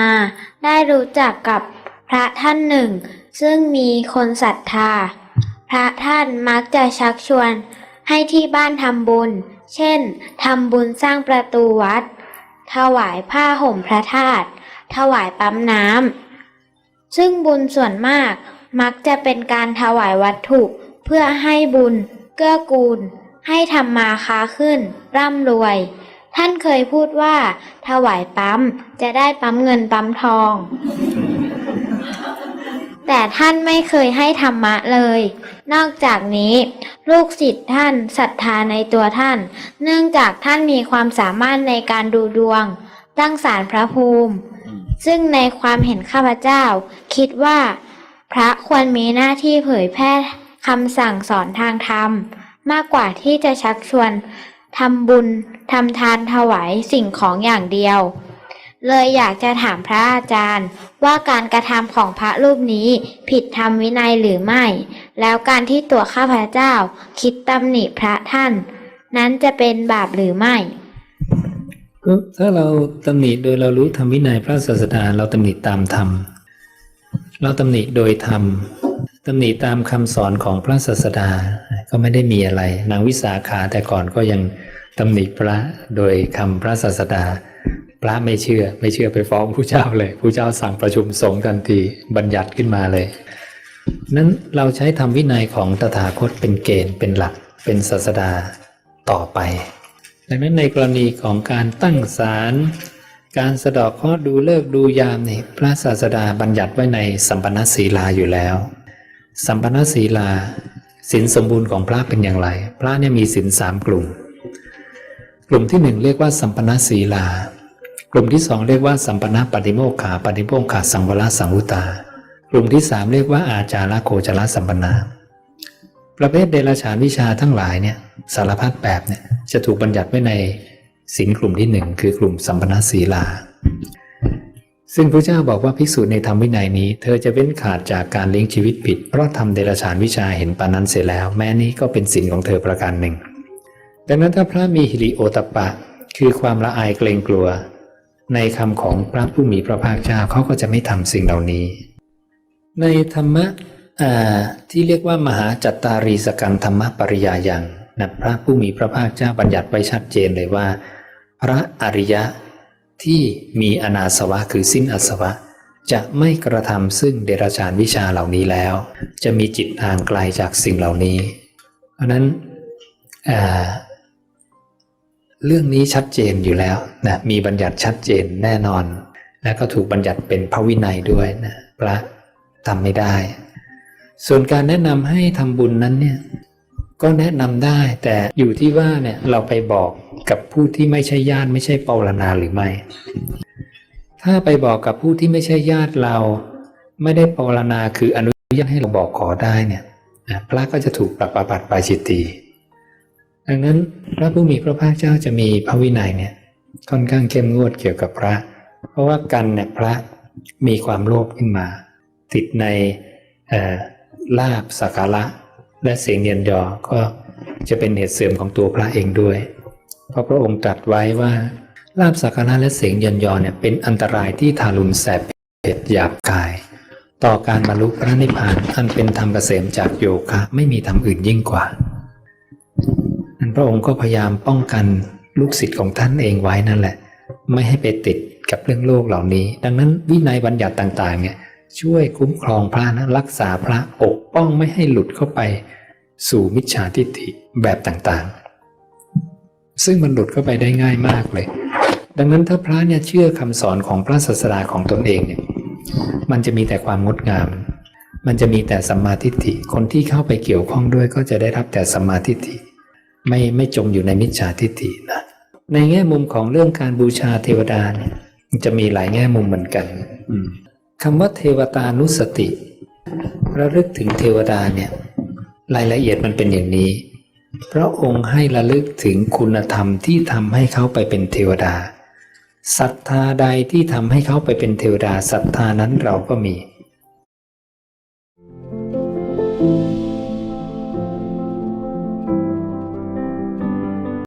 มาได้รู้จักกับพระท่านหนึ่ง ซึ่งมีคนศรัทธา พระท่านมักจะชักชวนให้ที่บ้านทำบุญ เช่นทำบุญสร้างประตูวัด ถวายผ้าห่มพระธาตุถวายปั๊มน้ำซึ่งบุญส่วนมากมักจะเป็นการถวายวัตถุเพื่อให้บุญ เกื้อกูล ให้ทำมาค้าขึ้น ร่ำรวย ท่านเคยพูดว่า ถวายปั๊มจะได้ปั๊มเงินปั๊มทอง แต่ท่านไม่เคยให้ธรรมะเลย นอกจากนี้ ลูกศิษย์ท่านศรัทธาในตัวท่าน เนื่องจากท่านมีความสามารถในการดูดวง ตั้งศาลพระภูมิ ซึ่งในความเห็นข้าพเจ้า คิดว่า พระควรมีหน้าที่เผยแพร่คำสั่งสอนทางธรรม มากกว่าที่จะชักชวน ทำบุญทำทานถวายสิ่งของอย่างเดียว เลยอยากจะถามพระอาจารย์ว่าการกระทำของพระรูปนี้ผิดธรรมวินัยหรือไม่ แล้วการที่ตัวข้าพเจ้าคิดตำหนิพระท่าน นั้นจะเป็นบาปหรือไม่ก็ถ้าเราตำหนิโดยเรารู้ธรรมวินัยพระศาสดาเราตำหนิตามธรรม เราตำหนิโดยธรรม ตำหนิตามคำสอนของพระศาสดาก็ไม่ได้มีอะไร นางวิสาขาแต่ก่อนก็ยังตำหนิพระโดยคำพระศาสดา พระไม่เชื่อไม่เชื่อไปฟ้องผู้เจ้าเลยผู้เจ้าสั่งประชุมสงฆ์ทันทีบัญญัติขึ้นมาเลย นั้นเราใช้ธรรมวินัยของตถาคตเป็นเกณฑ์เป็นหลักเป็นศาสดาต่อไปดังนั้นในกรณีของการตั้งศาลการสะดอกเคราะห์ดูเลิกดูยามนี่พระศาสดาบัญญัติไว้ในสัมปันนศีลาอยู่แล้ว สัมปนนศีลาศีลสมบูรณ์ของพระเป็นอย่างไร พระเนี่ยมีศีลสามกลุ่ม กลุ่มที่หนึ่งเรียกว่าสัมปนนศีลา กลุ่มที่สองเรียกว่าสัมปนนปฏิโมกขาปฏิโมกขาสังวรสังวุตา กลุ่มที่สามเรียกว่าอาจาระโคจรสัมปนนา ประเภทเดรัจฉานวิชาทั้งหลายเนี่ยสารพัดแบบเนี่ยจะถูกบัญญัติไว้ในศีลกลุ่มที่หนึ่งคือกลุ่มสัมปนาศีลา ซึ่งพระเจ้าบอกว่าภิกษุในธรรมวินัยนี้ เธอจะเว้นขาดจากการเลี้ยงชีวิตผิด เพราะทำเดรัจฉานวิชาเห็นปานนั้นเสียแล้ว แม้นี้ก็เป็นศีลของเธอประการหนึ่ง ดังนั้นถ้าพระมีฮิริโอตปะ คือความละอายเกรงกลัว ในคำของพระผู้มีพระภาคเจ้าเขาก็จะไม่ทำสิ่งเหล่านี้ ในธรรมะที่เรียกว่ามหาจัตตารีสกังธรรมปริยายังนะพระผู้มีพระภาคเจ้าบัญญัติไว้ชัดเจนเลยว่า พระอริยะ ที่มีอนาสวะคือสิ้นอสวะ จะไม่กระทำซึ่งเดรัจฉานวิชาเหล่านี้แล้ว จะมีจิตห่างไกลจากสิ่งเหล่านี้ เพราะนั้นเรื่องนี้ชัดเจนอยู่แล้วนะมีบัญญัติชัดเจนแน่นอน และก็ถูกบัญญัติเป็นพระวินัยด้วยนะพระทำไม่ได้ ส่วนการแนะนำให้ทำบุญนั้นเนี่ยก็แนะนำได้แต่อยู่ที่ว่าเนี่ยเราไปบอก กับผู้ที่ไม่ใช่ญาติไม่ใช่ปรณาหรือไม่ ถ้าไปบอกกับผู้ที่ไม่ใช่ญาติเรา ไม่ได้ปรณาคืออนุญาตให้เราบอกขอได้เนี่ยพระก็จะถูกปรับประบัติปาจิตตีดังนั้นพระผู้มีพระภาคเจ้าจะมีพระวินัยเนี่ยค่อนข้างเข้มงวดเกี่ยวกับพระ เพราะว่ากันเนี่ยพระมีความโลภขึ้นมา ติดในลาบสักการะและเสียงเยียนยอก็จะเป็นเหตุเสื่อมของตัวพระเองด้วย เพราะพระองค์ตรัสไว้ว่าลาบสักการะและเสียงเยียนยอเนี่ยเป็นอันตรายที่ทารุณแสบเผ็ดหยาบกาย ต่อการบรรลุพระนิพพานอันเป็นธรรมเกษมจากโยคะไม่มีธรรมอื่นยิ่งกว่านั้นพระองค์ก็พยายามป้องกันลูกศิษย์ของท่านเองไว้นั่นแหละ ไม่ให้ไปติดกับเรื่องโลกเหล่านี้ ดังนั้นวินัยบัญญัติต่างๆเนี่ยช่วยคุ้มครองพระนะรักษาพระปกป้องไม่ให้หลุดเข้าไป สู่มิจฉาทิฏฐิแบบต่างๆ ซึ่งมันหลุดเข้าไปได้ง่ายมากเลย ดังนั้นถ้าพระเนี่ยเชื่อคำสอนของพระศาสดาของตนเองเนี่ยมันจะมีแต่ความงดงาม มันจะมีแต่สัมมาทิฏฐิ คนที่เข้าไปเกี่ยวข้องด้วยก็จะได้รับแต่สัมมาทิฏฐิ ไม่ไม่จมอยู่ในมิจฉาทิฏฐินะ ในแง่มุมของเรื่องการบูชาเทวดาเนี่ยจะมีหลายแง่มุมเหมือนกันคำว่าเทวตานุสติ ระลึกถึงเทวดาเนี่ย รายละเอียดมันเป็นอย่างนี้ พระองค์ให้ระลึกถึงคุณธรรมที่ทำให้เขาไปเป็นเทวดาศรัทธาใดที่ทำให้เขาไปเป็นเทวดาศรัทธานั้นเราก็มี